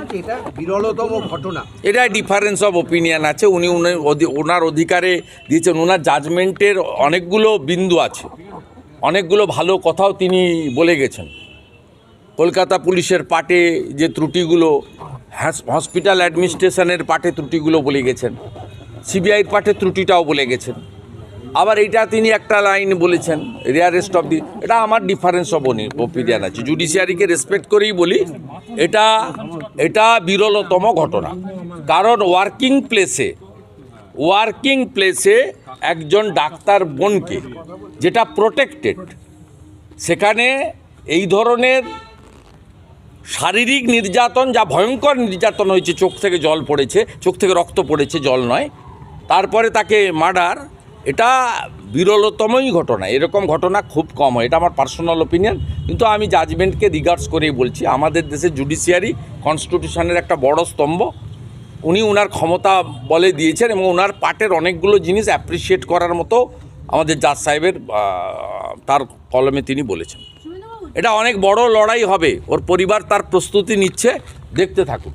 আচ্ছা, এটা বিরলতম ঘটনা। এটা ডিফারেন্স অফ ওপিনিয়ন আছে। উনি ওনার অধিকারে দিয়েছেন ওনার জাজমেন্টের অনেকগুলো বিন্দু আছে। অনেকগুলো ভালো কথাও তিনি বলে গেছেন। কলকাতা পুলিশের পাটে যে ত্রুটিগুলো হসপিটাল অ্যাডমিনিস্ট্রেশনের পাটে ত্রুটিগুলো বলে গেছেন, সিবিআইয়ের পাটে ত্রুটিটাও বলে গেছেন। আবার এটা তিনি একটা লাইন বলেছেন, রেয়ারেস্ট অফ দি, এটা আমার ডিফারেন্স অফ ওপিনিয়ন আছে। জুডিশিয়ারিকে রেসপেক্ট করেই বলি, এটা এটা বিরলতম ঘটনা। কারণ ওয়ার্কিং প্লেসে ওয়ার্কিং প্লেসে একজন ডাক্তার বোনকে, যেটা প্রোটেক্টেড, সেখানে এই ধরনের শারীরিক নির্যাতন, যা ভয়ঙ্কর নির্যাতন হয়েছে, চোখ থেকে জল পড়েছে, চোখ থেকে রক্ত পড়েছে, জল নয়। তারপরে তাকে মার্ডার, এটা বিরলতমই ঘটনা। এরকম ঘটনা খুব কম হয়। এটা আমার পার্সোনাল ওপিনিয়ন কিন্তু আমি জাজমেন্টকে রিগার্ডস করেই বলছি। আমাদের দেশে জুডিশিয়ারি কনস্টিটিউশনের একটা বড় স্তম্ভ। উনি ওনার ক্ষমতা বলে দিয়েছেন এবং ওনার পার্টের অনেকগুলো জিনিস অ্যাপ্রিসিয়েট করার মতো আমাদের জাজ সাহেবের তার কলমে তিনি বলেছেন। এটা অনেক বড় লড়াই হবে। ওর পরিবার তার প্রস্তুতি নিচ্ছে। দেখতে থাকুন।